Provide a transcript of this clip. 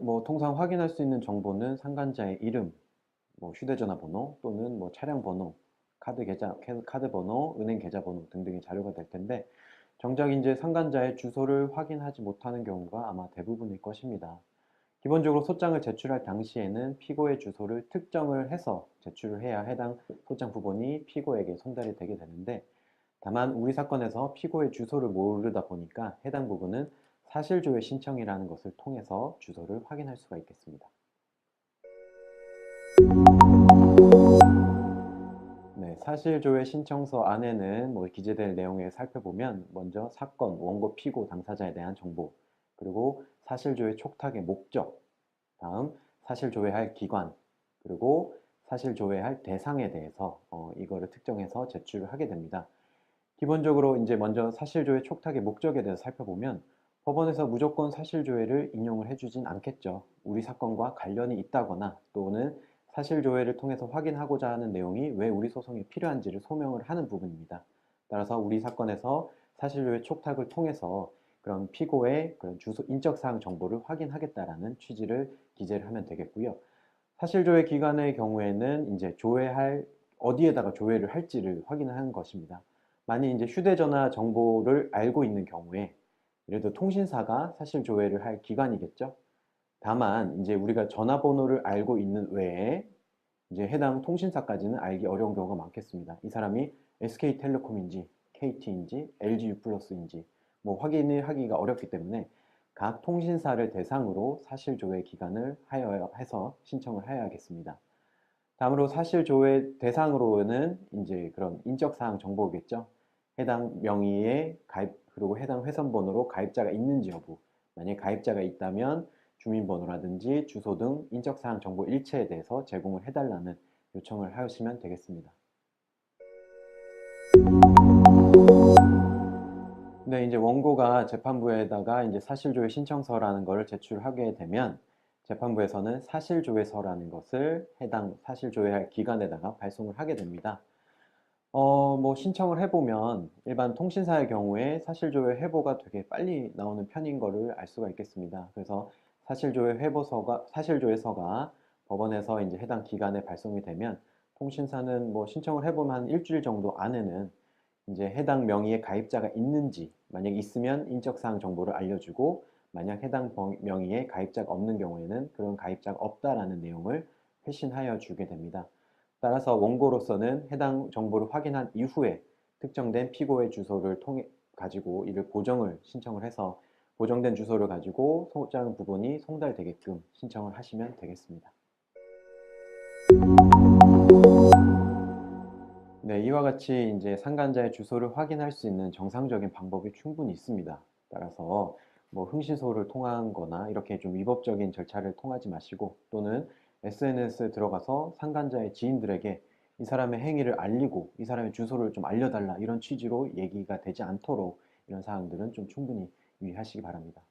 확인할 수 있는 정보는 상간자의 이름, 뭐 휴대전화 번호 또는 뭐 차량 번호, 카드 계좌, 카드 번호, 은행 계좌 번호 등등의 자료가 될 텐데 정작 이제 상간자의 주소를 확인하지 못하는 경우가 아마 대부분일 것입니다. 기본적으로 소장을 제출할 당시에는 피고의 주소를 특정을 해서 제출을 해야 해당 소장 부분이 피고에게 송달이 되게 되는데 다만 우리 사건에서 피고의 주소를 모르다 보니까 해당 부분은 사실조회 신청이라는 것을 통해서 주소를 확인할 수가 있겠습니다. 네, 사실조회 신청서 안에는 뭐 기재될 내용을 살펴보면 먼저 사건, 원고, 피고, 당사자에 대한 정보, 그리고 사실조회 촉탁의 목적, 다음 사실조회할 기관, 그리고 사실조회할 대상에 대해서 어, 이거를 특정해서 제출을 하게 됩니다. 기본적으로 이제 먼저 사실조회 촉탁의 목적에 대해서 살펴보면 법원에서 무조건 사실조회를 인용을 해주진 않겠죠. 우리 사건과 관련이 있다거나 또는 사실조회를 통해서 확인하고자 하는 내용이 왜 우리 소송에 필요한지를 소명을 하는 부분입니다. 따라서 우리 사건에서 사실조회 촉탁을 통해서 그런 피고의 그런 주소 인적사항 정보를 확인하겠다라는 취지를 기재를 하면 되겠고요. 사실조회 기간의 경우에는 이제 조회할 어디에다가 조회를 할지를 확인하는 것입니다. 만약 이제 휴대전화 정보를 알고 있는 경우에 예를 들어 통신사가 사실 조회를 할 기관이겠죠. 다만 이제 우리가 전화번호를 알고 있는 외에 이제 해당 통신사까지는 알기 어려운 경우가 많겠습니다. 이 사람이 SK텔레콤인지 KT인지 LG U+인지 뭐 확인을 하기가 어렵기 때문에 각 통신사를 대상으로 사실 조회 기간을 하여 해서 신청을 해야겠습니다. 다음으로 사실 조회 대상으로는 이제 그런 인적 사항 정보겠죠. 해당 명의의 가입 그리고 해당 회선번호로 가입자가 있는지 여부 만약 가입자가 있다면 주민번호라든지 주소 등 인적사항 정보 일체에 대해서 제공을 해달라는 요청을 하시면 되겠습니다. 네, 이제 원고가 재판부에다가 이제 사실조회 신청서라는 것을 제출하게 되면 재판부에서는 사실조회서라는 것을 해당 사실조회할 기관에다가 발송을 하게 됩니다. 어, 뭐 신청을 해보면 일반 통신사의 경우에 사실조회 회보가 되게 빨리 나오는 편인 거를 알 수가 있겠습니다. 그래서 사실조회 회보서가 사실조회서가 법원에서 이제 해당 기간에 발송이 되면 통신사는 뭐 신청을 해보면 한 일주일 정도 안에는 이제 해당 명의의 가입자가 있는지 만약 있으면 인적사항 정보를 알려주고 만약 해당 명의의 가입자가 없는 경우에는 그런 가입자가 없다라는 내용을 회신하여 주게 됩니다. 따라서 원고로서는 해당 정보를 확인한 이후에 특정된 피고의 주소를 통해 가지고 이를 보정을 신청을 해서 보정된 주소를 가지고 소장 부분이 송달되게끔 신청을 하시면 되겠습니다. 네, 이와 같이 이제 상간자의 주소를 확인할 수 있는 정상적인 방법이 충분히 있습니다. 따라서 뭐 흥신소를 통한 거나 이렇게 좀 위법적인 절차를 통하지 마시고 또는 SNS에 들어가서 상간자의 지인들에게 이 사람의 행위를 알리고 이 사람의 주소를 좀 알려달라 이런 취지로 얘기가 되지 않도록 이런 사항들은 좀 충분히 유의하시기 바랍니다.